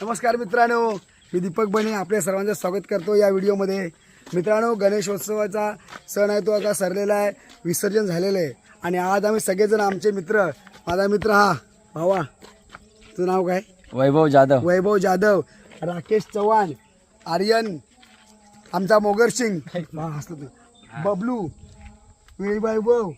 नमस्कार मित्रांनो मी दीपक बने आपल्या सर्वांचं स्वागत करतो या व्हिडिओमध्ये. मित्रांनो गणेशोत्सवाचा सण आहे तो आता सरलेला आहे विसर्जन झालेलं आहे. आणि आज आम्ही सगळेजण आमचे मित्र माझा मित्र हा भावा. तुझं नाव काय? वैभव जाधव. वैभव जाधव. राकेश चव्हाण आर्यन आमचा मोगर सिंग हा, हसलो तू. बबलू वैभव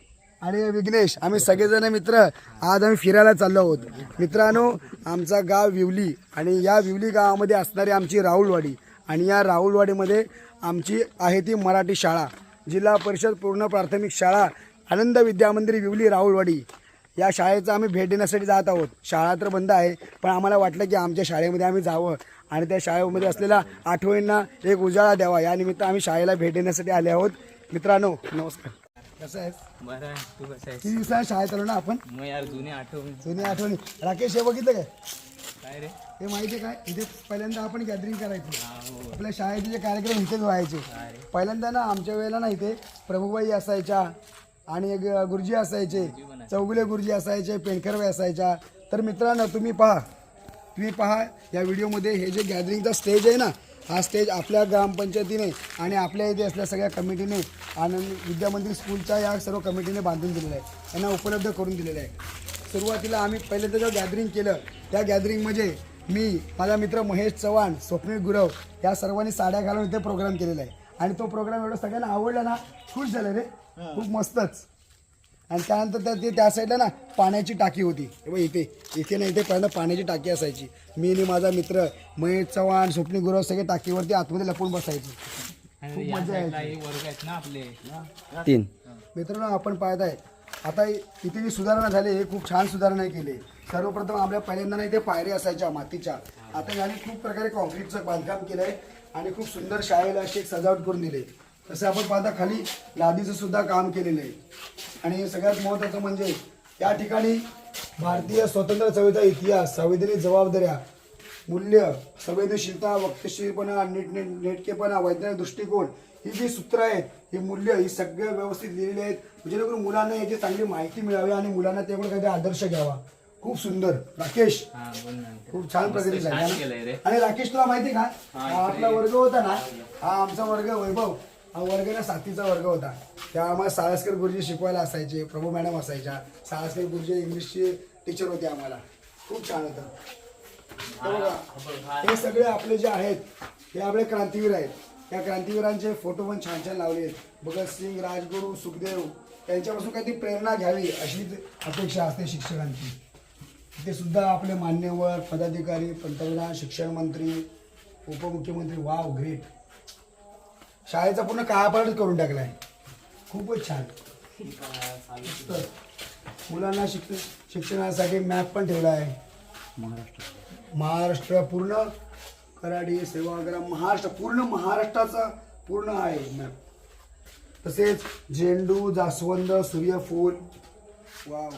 आणि विघ्नेश आम्ही सगळेजण मित्र आज आम्ही फिरायला चाललो आहोत. मित्रांनो आमचा गाव विवली आणि या विवली गावामध्ये असणारी आमची राहुलवाडी आणि या राहुलवाडीमध्ये आमची आहे ती मराठी शाळा जिल्हा परिषद पूर्ण प्राथमिक शाळा आनंद विद्यामंदिर विवली राहुलवाडी. या शाळेचं आम्ही भेट देण्यासाठी जात आहोत. शाळा तर बंद आहे पण आम्हाला वाटलं की आमच्या शाळेमध्ये आम्ही जावं आणि त्या शाळेमध्ये असलेल्या आठवणींना एक उजाळा द्यावा. यानिमित्त आम्ही शाळेला भेट देण्यासाठी आले आहोत. मित्रांनो नमस्कार. कसं आहे बरं आहे. तू कसं आहेस? किती दिवसा शाळेत चालू ना आपण? मग यार जुने आठवण. जुनी आठवणी. राकेश हे बघितलं काय? काय रे? हे माहिती आहे काय? इथे पहिल्यांदा आपण गॅदरिंग करायची. हा हो. आपल्या शाळेचे जे कार्यक्रम इथेच व्हायचे. अरे पहिल्यांदा ना आमच्या वेळेला ना इथे प्रभुबाई असायच्या आणि गुरुजी असायचे. चौगुले गुरुजी असायचे पेणकरबाई असायच्या. तर मित्रांनो तुम्ही पहा. तुम्ही पहा या व्हिडिओमध्ये हे जे गॅदरिंगचा स्टेज आहे ना हा स्टेज आपल्या ग्रामपंचायतीने आणि आपल्या इथे असलेल्या सगळ्या कमिटीने आनंद विद्यामंदिर स्कूलच्या या सर्व कमिटीने बांधून दिलेलं आहे. त्यांना उपलब्ध करून दिलेलं आहे. सुरुवातीला आम्ही पहिल्यांदा जेव्हा गॅदरिंग केलं त्या गॅदरिंगमध्ये मी माझा मित्र महेश चव्हाण स्वप्नील गुरव या सर्वांनी साड्या घालून इथे प्रोग्राम केलेला आहे. आणि तो प्रोग्राम एवढा सगळ्यांना आवडला ना खुश झाले रे. खूप मस्तच. आणि त्यानंतर त्या ते त्या साईडला ना पाण्याची टाकी होती. बघ इथे इथे ना इथे पहिल्यांदा पाण्याची टाकी असायची. मी आणि माझा मित्र महेश चव्हाण स्वप्नील गुरव सगळे टाकीवरती आतमध्ये लपून बसायचे. आणि या साईडला वर्ग आहेत ना आपले. तीन. मित्रांनो आपण पाहत आहे आता इथे जी सुधारणा झाली हे खूप छान सुधारणा केली सर्वप्रथम आपल्या पहिल्यांदा ना इथे पायऱ्या असायच्या मातीच्या. आता याने खूप प्रकारे कॉन्क्रीटचं बांधकाम केलं आहे आणि खूप सुंदर शाळेला अशी एक सजावट करून दिली तसं आपण पाहता खाली लादीचं सुद्धा काम केलेलं आहे. आणि सगळ्यात महत्त्वाचं म्हणजे या ठिकाणी भारतीय स्वातंत्र्य चळवळीचा इतिहास संविधानिक जबाबदाऱ्या मूल्य संवेदनशीलता वक्तशीरपणा नीट नेटकेपणा वैज्ञानिक दृष्टिकोन ही जी सूत्र आहेत ही मूल्य ही सगळं व्यवस्थित लिहिलेली आहेत. जेणेकरून मुलांना याची चांगली माहिती मिळावी आणि मुलांना त्याकडे काहीतरी आदर्श घ्यावा. खूप सुंदर. राकेश खूप छान प्रगती झाली. आणि राकेश तुला माहिती का? हा आपला वर्ग होता ना? हा आमचा वर्ग वैभव. हा वर्ग ना साथीचा वर्ग होता. त्या आम्हाला साळसकर गुरुजी शिकवायला असायचे प्रभू मॅडम असायच्या. साळसकर गुरुजी इंग्लिशचे टीचर होते आम्हाला. खूप छान होतं. हे सगळे आपले जे आहेत हे आपले क्रांतीवीर आहेत. या क्रांतीवीरांचे फोटो पण छान छान लावले आहेत. भगतसिंग राजगुरू सुखदेव यांच्यापासून काहीतरी प्रेरणा घ्यावी अशी अपेक्षा असते शिक्षकांची. ते सुद्धा आपले मान्यवर पदाधिकारी पंतप्रधान शिक्षण मंत्री उपमुख्यमंत्री. वाव ग्रेट शाळेचा पूर्ण कायापालट करून टाकलाय. खूपच छान. मस्त. मुलांना शिक शिक्षणासाठी मॅप पण ठेवला आहे. महाराष्ट्र. महाराष्ट्र पूर्ण कराडी सेवाग्राम महाराष्ट्र पूर्ण महाराष्ट्राचा पूर्ण आहे मॅप तसेच झेंडू जास्वंद सूर्यफूल वाव.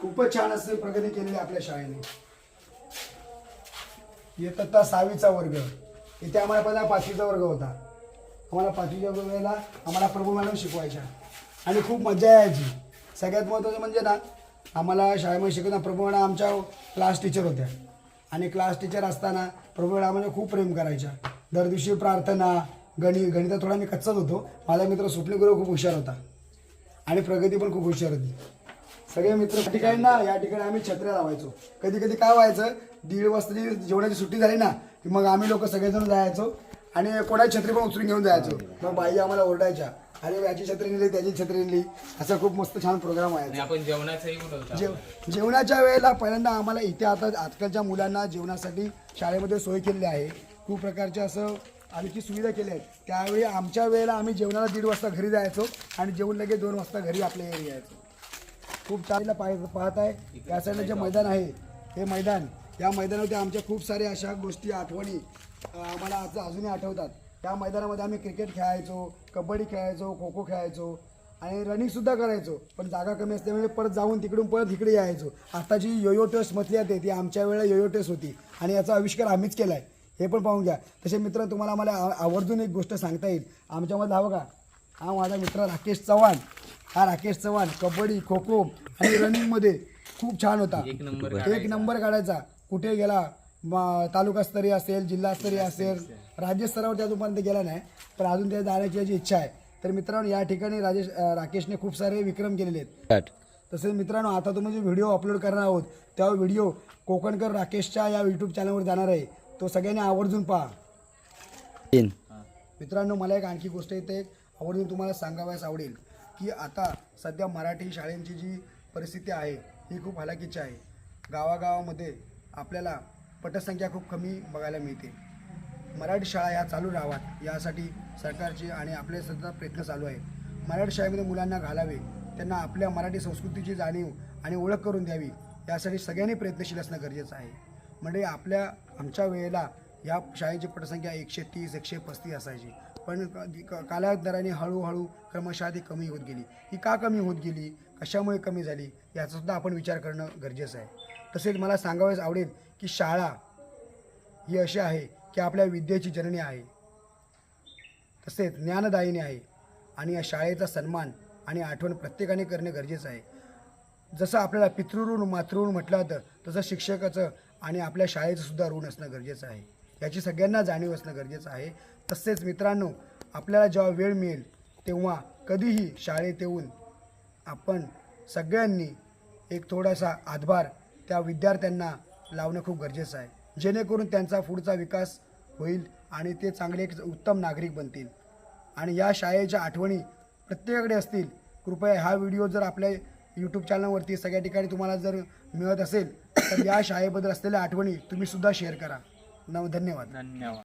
खूपच छान असे प्रगती केलेली आपल्या शाळेने. इयत्ता सहावीचा वर्ग. इथे आम्हाला पहिला पाचवीचा वर्ग होता. आम्हाला पाचवीच्या वेळेला आम्हाला प्रभू मॅडम शिकवायच्या. आणि खूप मजा यायची. सगळ्यात महत्त्वाचं म्हणजे ना आम्हाला शाळेमध्ये शिकवताना प्रभू मॅडम आमच्या क्लास टीचर होत्या. आणि क्लास टीचर असताना प्रभू मॅडम आम्हाला खूप प्रेम करायच्या. दर दिवशी प्रार्थना गणित गणितात थोडा मी कच्चाच होतो. माझा मित्र स्वप्नील खूप हुशार होता. आणि प्रगती पण खूप हुशार होती. सगळे मित्र या ठिकाणी ना या ठिकाणी आम्ही छत्र्या लावायचो. कधी कधी काय व्हायचं दीड वाजताची जेवणाची सुट्टी झाली ना की मग आम्ही लोक सगळेजण जायचो. आणि कोणाची छत्री पण उचलून घेऊन जायचो. मग बाई आम्हाला ओरडायच्या अरे याची छत्री नेली त्याची छत्री नेली. असा खूप मस्त छान प्रोग्राम आपण जेवणाचंही उठवतो जेव जेवणाच्या वेळेला पहिल्यांदा आम्हाला इथे आता आजकालच्या मुलांना जेवणासाठी शाळेमध्ये सोय केलेली आहे. खूप प्रकारचे असं आणखी सुविधा केल्या आहेत. त्यावेळी आमच्या वेळेला आम्ही जेवणाला दीड वाजता घरी जायचो आणि जेवण लगेच दोन वाजता घरी आपल्या घरी यायचो. खूप चांगलं पाह पाहत आहे या साईडला जे मैदान आहे हे मैदान या मैदानावरती आमच्या खूप साऱ्या अशा गोष्टी आठवणी आम्हाला आज अजूनही आठवतात. त्या मैदानामध्ये आम्ही क्रिकेट खेळायचो कबड्डी खेळायचो खो खो खेळायचो आणि रनिंगसुद्धा करायचो. पण जागा कमी असल्यामुळे परत जाऊन तिकडून परत इकडे यायचो. आताची योयो टेस्ट म्हटली जाते ती आमच्या वेळेला योयो टेस्ट होती आणि याचा आविष्कार आम्हीच केला आहे हे पण पाहून घ्या. तसे मित्र तुम्हाला मला आवर्जून एक गोष्ट सांगता येईल. आमच्यामध्ये हा बघा. हा माझा मित्र राकेश चव्हाण. हा राकेश चव्हाण कबड्डी खो खो आणि रनिंगमध्ये खूप छान होता. एक नंबर एक नंबर काढायचा. कुठे गेला तालुकास्तरीय असेल जिल्हास्तरीय असेल राज्यस्तरावर त्या अजूनपर्यंत गेला नाही पण अजून ते जाण्याची याची इच्छा आहे. तर मित्रांनो या ठिकाणी राजेश राकेशने खूप सारे विक्रम केलेले आहेत. तसेच मित्रांनो आता तुम्ही जो व्हिडिओ अपलोड करणार आहोत त्या व्हिडिओ कोकणकर राकेशच्या या यूट्यूब चॅनलवर जाणार आहे. तो सगळ्यांनी आवर्जून पहा. मित्रांनो मला एक आणखी गोष्ट इथे एक आवर्जून तुम्हाला सांगावयास आवडेल की आता सध्या मराठी शाळेंची जी परिस्थिती आहे ही खूप हलाखीची आहे. गावागावामध्ये आपल्याला पटसंख्या खूप कमी बघायला मिळते. मराठी शाळा या चालू राहाव्यात यासाठी सरकारचे आणि आपले सध्या प्रयत्न चालू आहे मराठी शाळेमध्ये मुलांना घालावे त्यांना आपल्या मराठी संस्कृतीची जाणीव आणि ओळख करून द्यावी यासाठी सगळ्यांनी प्रयत्नशील असणं गरजेचं आहे. म्हणजे आपल्या आमच्या वेळेला या शाळेची पटसंख्या एकशे तीस एकशे पस्तीस असायची. पण कालांतराने हळूहळू क्रमशः ती कमी होत गेली. ही का कमी होत गेली? कशामुळे कमी झाली? याचासुद्धा आपण विचार करणं गरजेचं आहे. तसेच मला सांगावेच आवडेल की शाळा ही अशी आहे की आपल्या विद्येची जननी आहे. तसेच ज्ञानदायिनी आहे. आणि या शाळेचा सन्मान आणि आठवण प्रत्येकाने करणे गरजेचं आहे. जसं आपल्याला पितृऋण मातृऋण म्हटलं जातं तसं शिक्षकाचं आणि आपल्या शाळेचं सुद्धा ऋण असणं गरजेचं आहे. याची सगळ्यांना जाणीव असणं गरजेचं आहे. तसेच मित्रांनो आपल्याला जेव्हा वेळ मिळेल तेव्हा कधीही शाळेत येऊन आपण सगळ्यांनी एक थोडासा हातभार त्या विद्यार्थ्यांना लावणं खूप गरजेचं आहे. जेणेकरून त्यांचा पुढचा विकास होईल आणि ते चांगले एक उत्तम नागरिक बनतील. आणि या शाळेच्या आठवणी प्रत्येकाकडे असतील. कृपया हा व्हिडिओ जर आपल्या यूट्यूब चॅनलवरती सगळ्या ठिकाणी तुम्हाला जर मिळत असेल तर या शाळेबद्दल असलेल्या आठवणी तुम्ही सुद्धा शेअर करा. नव धन्यवाद. धन्यवाद.